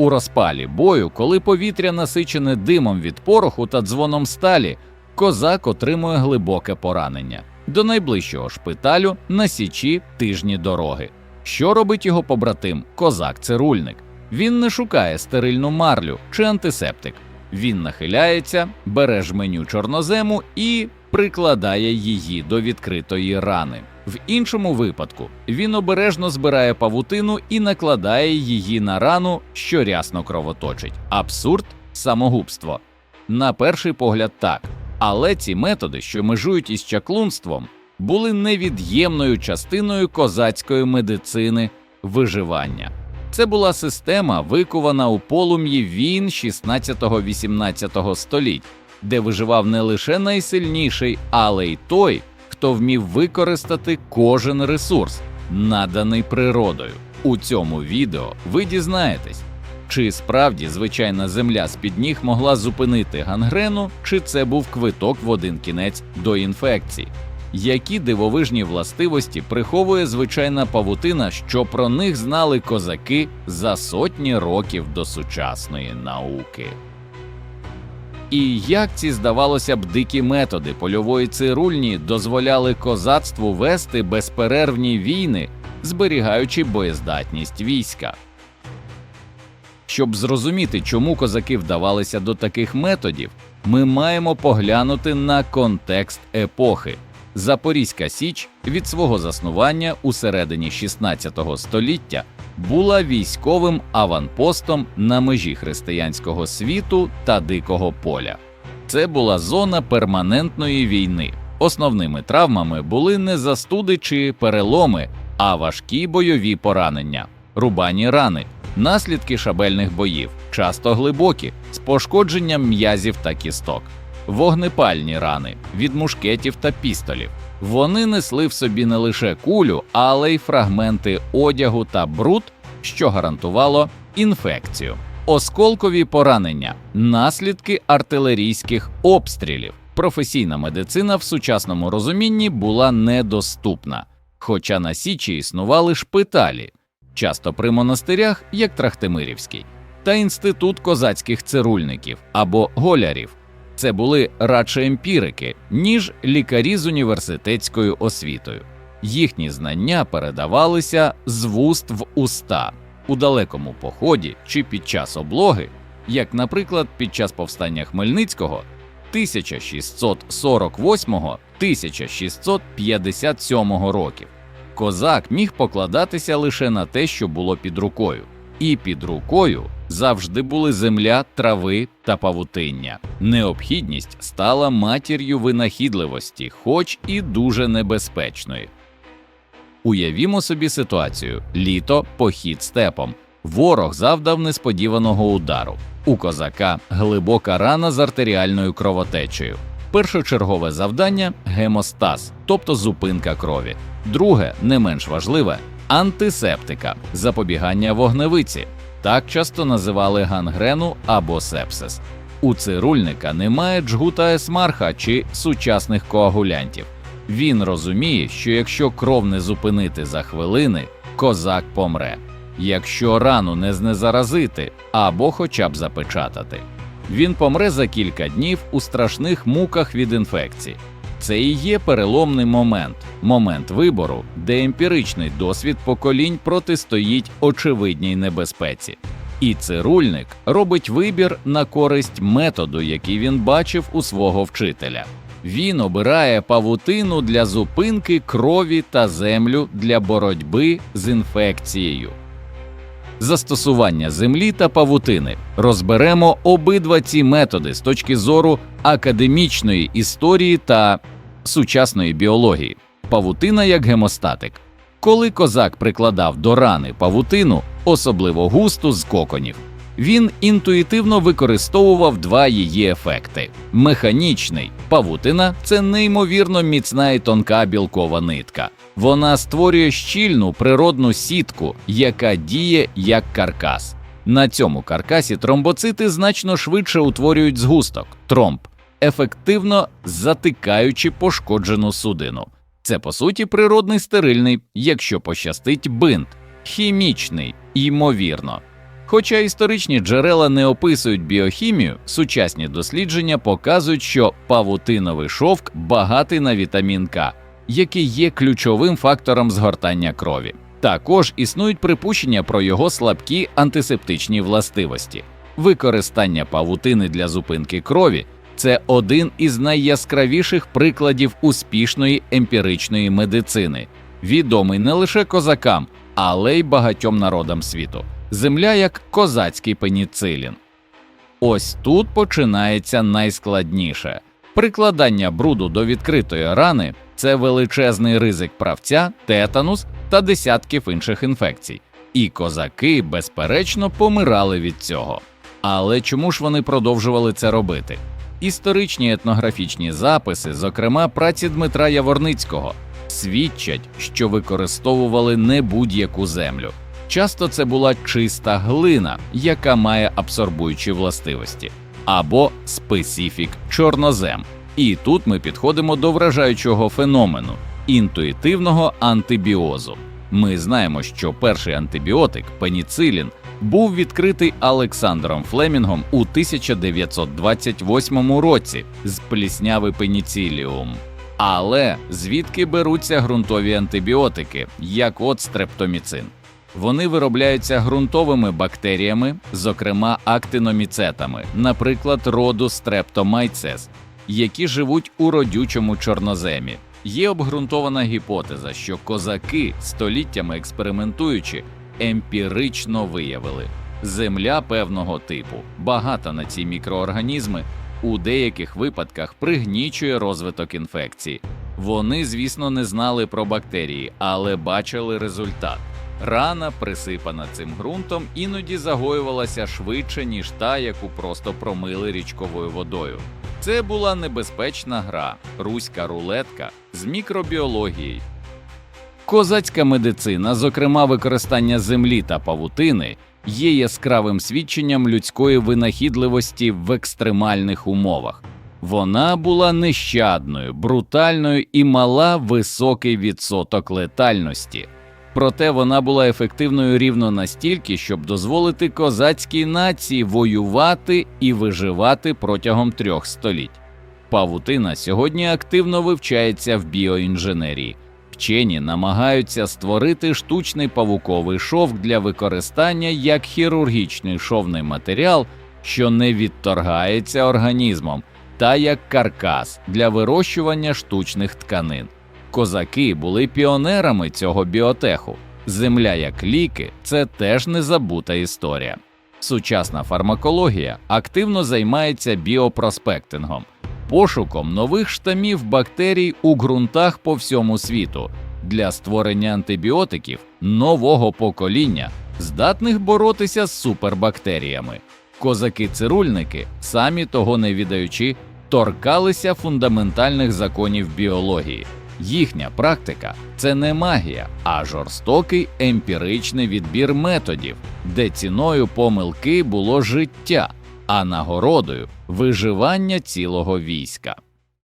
У розпалі бою, коли повітря насичене димом від пороху та дзвоном сталі, козак отримує глибоке поранення. До найближчого шпиталю на січі тижні дороги. Що робить його побратим? Козак цирульник. Він не шукає стерильну марлю чи антисептик. Він нахиляється, бере жменю чорнозему і прикладає її до відкритої рани. В іншому випадку він обережно збирає павутину і накладає її на рану, що рясно кровоточить. Абсурд самогубство. На перший погляд, так. Але ці методи, що межують із чаклунством, були невід'ємною частиною козацької медицини виживання. Це була система, викувана у полум'ї війн 16-18 століть, де виживав не лише найсильніший, але й той, хто вмів використати кожен ресурс, наданий природою. У цьому відео ви дізнаєтесь, чи справді звичайна земля з-під ніг могла зупинити гангрену, чи це був квиток в один кінець до інфекцій. Які дивовижні властивості приховує звичайна павутина, що про них знали козаки за сотні років до сучасної науки? І як ці, здавалося б, дикі методи польової цирульні дозволяли козацтву вести безперервні війни, зберігаючи боєздатність війська? Щоб зрозуміти, чому козаки вдавалися до таких методів, ми маємо поглянути на контекст епохи. Запорізька Січ від свого заснування у середині 16 століття була військовим аванпостом на межі християнського світу та дикого поля. Це була зона перманентної війни. Основними травмами були не застуди чи переломи, а важкі бойові поранення, рубані рани, наслідки шабельних боїв, часто глибокі, з пошкодженням м'язів та кісток, вогнепальні рани від мушкетів та пістолів. Вони несли в собі не лише кулю, але й фрагменти одягу та бруд, що гарантувало інфекцію, осколкові поранення, наслідки артилерійських обстрілів. Професійна медицина в сучасному розумінні була недоступна, хоча на Січі існували шпиталі, часто при монастирях, як Трахтимирівський, та інститут козацьких цирульників або голярів. Це були радше емпірики, ніж лікарі з університетською освітою. Їхні знання передавалися з вуст в уста у далекому поході чи під час облоги, як, наприклад, під час повстання Хмельницького 1648-1657 років. Козак міг покладатися лише на те, що було під рукою, і під рукою завжди були земля, трави та павутиння. Необхідність стала матір'ю винахідливості, хоч і дуже небезпечної. Уявімо собі ситуацію: літо, похід степом. Ворог завдав несподіваного удару. У козака глибока рана з артеріальною кровотечею. Першочергове завдання гемостаз, тобто зупинка крові. Друге, не менш важливе антисептика, запобігання вогневиці. Так часто називали гангрену або сепсис. У цирульника немає джгута есмарха чи сучасних коагулянтів. Він розуміє, що якщо кров не зупинити за хвилини, козак помре, якщо рану не знезаразити або хоча б запечатати. Він помре за кілька днів у страшних муках від інфекції. Це і є переломний момент, момент вибору, де емпіричний досвід поколінь протистоїть очевидній небезпеці. І цирульник робить вибір на користь методу, який він бачив у свого вчителя. Він обирає павутину для зупинки крові та землю для боротьби з інфекцією. Застосування землі та павутини розберемо обидва ці методи з точки зору академічної історії та сучасної біології. Павутина як гемостатик. Коли козак прикладав до рани павутину, особливо густу з коконів, він інтуїтивно використовував два її ефекти: механічний павутина це неймовірно міцна і тонка білкова нитка. Вона створює щільну природну сітку, яка діє як каркас. На цьому каркасі тромбоцити значно швидше утворюють згусток тромб, ефективно затикаючи пошкоджену судину. Це по суті природний стерильний, якщо пощастить бинт, хімічний, ймовірно. Хоча історичні джерела не описують біохімію, сучасні дослідження показують, що павутиновий шовк багатий на вітамін К, який є ключовим фактором згортання крові. Також існують припущення про його слабкі антисептичні властивості. Використання павутини для зупинки крові це один із найяскравіших прикладів успішної емпіричної медицини, відомий не лише козакам, але й багатьом народам світу. Земля як козацький пеніцилін. Ось тут починається найскладніше. Прикладання бруду до відкритої рани це величезний ризик правця, тетанус та десятків інших інфекцій. І козаки, безперечно, помирали від цього. Але чому ж вони продовжували це робити? Історичні етнографічні записи, зокрема праці Дмитра Яворницького, свідчать, що використовували не будь-яку землю. Часто це була чиста глина, яка має абсорбуючі властивості, або специфік чорнозем. І тут ми підходимо до вражаючого феномену інтуїтивного антибіозу. Ми знаємо, що перший антибіотик пеніцилін був відкритий Олександром Флемінгом у 1928 році з плісняви пеніциліум. Але звідки беруться ґрунтові антибіотики, як от стрептоміцин? Вони виробляються ґрунтовими бактеріями, зокрема актиноміцетами, наприклад, роду стрептомайцес, які живуть у родючому чорноземі. Є обґрунтована гіпотеза, що козаки, століттями експериментуючи, емпірично виявили, земля певного типу, багата на ці мікроорганізми, у деяких випадках пригнічує розвиток інфекції. Вони, звісно, не знали про бактерії, але бачили результат. Рана, присипана цим ґрунтом, іноді загоювалася швидше, ніж та, яку просто промили річковою водою. Це була небезпечна гра, руська рулетка з мікробіологією. Козацька медицина, зокрема використання землі та павутини, є яскравим свідченням людської винахідливості в екстремальних умовах. Вона була нещадною, брутальною і мала високий відсоток летальності. Проте вона була ефективною рівно настільки, щоб дозволити козацькій нації воювати і виживати протягом трьох століть. Павутина сьогодні активно вивчається в біоінженерії. Вчені намагаються створити штучний павуковий шовк для використання як хірургічний шовний матеріал, що не відторгається організмом, та як каркас для вирощування штучних тканин. Козаки були піонерами цього біотеху. Земля як ліки це теж незабута історія. Сучасна фармакологія активно займається біопроспектингом, пошуком нових штамів бактерій у ґрунтах по всьому світу для створення антибіотиків нового покоління, здатних боротися з супербактеріями. Козаки-цирульники, самі того не відаючи, торкалися фундаментальних законів біології. Їхня практика це не магія, а жорстокий емпіричний відбір методів, де ціною помилки було життя, а нагородою виживання цілого війська.